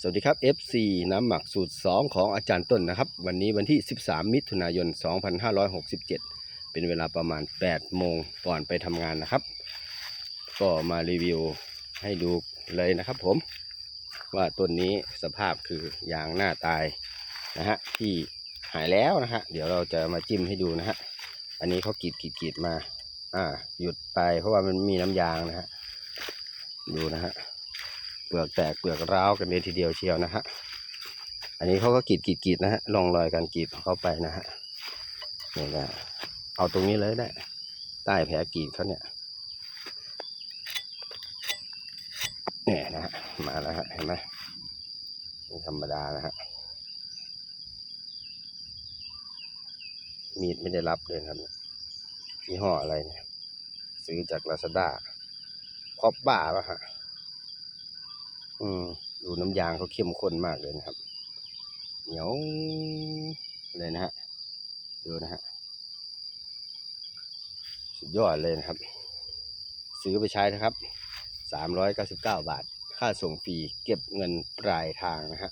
สวัสดีครับ FC น้ำหมักสูตร 2 ของอาจารย์ต้นนะครับ วันนี้วันที่ 13 มิถุนายน 2567 เป็นเวลาประมาณ 8 โมงก่อนไปทำงานนะครับ ก็มารีวิวให้ดูเลยนะครับผม ว่าต้นนี้สภาพคือยางหน้าตายนะฮะที่หายแล้วนะฮะเดี๋ยวเราจะมาจิ้มให้ดูนะฮะอันนี้เขากรีดกรีดกรีดมา อ่า หยุดไปเพราะว่ามันมีน้ำยางนะฮะดูนะฮะ เปลือกแตกเปลือกร้าวกันเลยทีเดียวเชียวนะฮะอันนี้เขาก็กรีดกรีดกรีดนะฮะลองรอยการกรีดเข้าไปนะฮะนี่นะเอาตรงนี้เลยได้ใต้แผลกรีดเขาเนี่ยเนี่ยนะฮะมาแล้วฮะเห็นไหมไม่ธรรมดานะฮะมีดไม่ได้รับเลยครับยี่ห้ออะไรเนี่ย ซื้อจากลาซาด้าคอปบ้าป่ะฮะ อืมดูน้ำยางเขาเข้มข้นมากเลยนะครับ เหนียวเลยนะฮะ ดูนะฮะ สุดยอดเลยนะครับ ซื้อไปใช้นะครับสามร้อยเก้าสิบเก้าบาท ค่าส่งฟรี เก็บเงินปลายทางนะฮะ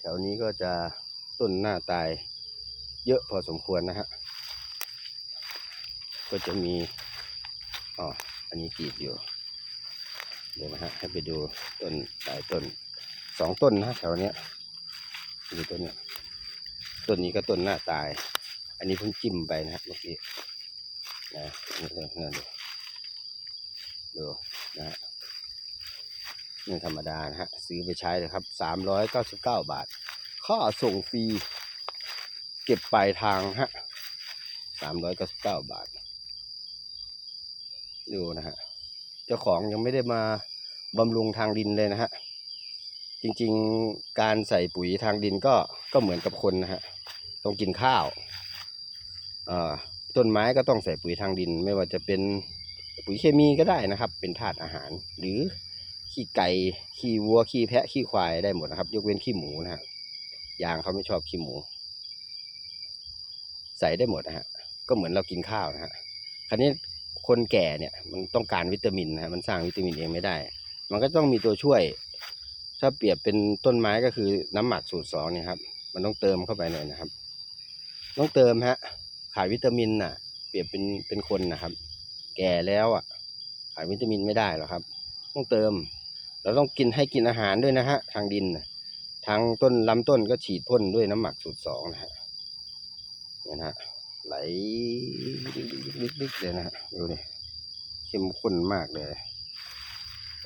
แถวนี้ก็จะต้นหน้าตายเยอะพอสมควรนะฮะ ก็จะมี อ๋อ อันนี้กรีดอยู่ เดี๋ยวนะฮะให้ไปดูต้นหลายต้นสองต้นนะแถวเนี้ยดูต้นเนี้ยต้นนี้ก็ต้นหน้าตาย อันนี้เพิ่งจิ้มไปนะฮะเมื่อกี้นะนี่เลยนี่ดูดูนะฮะนี่ธรรมดานะฮะซื้อไปใช้เลยครับสามร้อยเก้าสิบเก้าบาทค่าส่งฟรีเก็บปลายทางฮะสามร้อยเก้าสิบเก้าบาท ดูนะฮะ เจ้าของยังไม่ได้มาบำรุงทางดินเลยนะฮะ จริงๆการใส่ปุ๋ยทางดินก็ก็เหมือนกับคนนะฮะ ต้องกินข้าวต้นไม้ก็ต้องใส่ปุ๋ยทางดิน ไม่ว่าจะเป็นปุ๋ยเคมีก็ได้นะครับ เป็นธาตุอาหาร หรือขี้ไก่ขี้วัวขี้แพะขี้ควายได้หมดนะครับ ยกเว้นขี้หมูนะฮะยางเขาไม่ชอบขี้หมู ใส่ได้หมดนะฮะก็เหมือนเรากินข้าวนะฮะคราวนี้ คนแก่เนี่ยมันต้องการวิตามินนะมันสร้างวิตามินเองไม่ได้ มันก็ต้องมีตัวช่วย ถ้าเปรียบเป็นต้นไม้ก็คือน้ำหมักสูตรสองเนี่ยครับ มันต้องเติมเข้าไปหน่อยนะครับ ต้องเติมฮะ ขาดวิตามินน่ะ เปรียบเป็นเป็นคนนะครับ แก่แล้วอะ ขาดวิตามินไม่ได้หรอกครับ ต้องเติม เราต้องกินให้กินอาหารด้วยนะฮะ ทางดินทางต้นลำต้นก็ฉีดพ่นด้วยน้ำหมักสูตรสองนะฮะเนี่ยนะฮะ ไหลลึกๆเลยนะฮะดูดิเข้มข้นมากเลย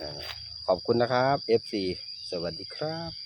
อ่าขอบคุณนะครับ FC สวัสดีครับ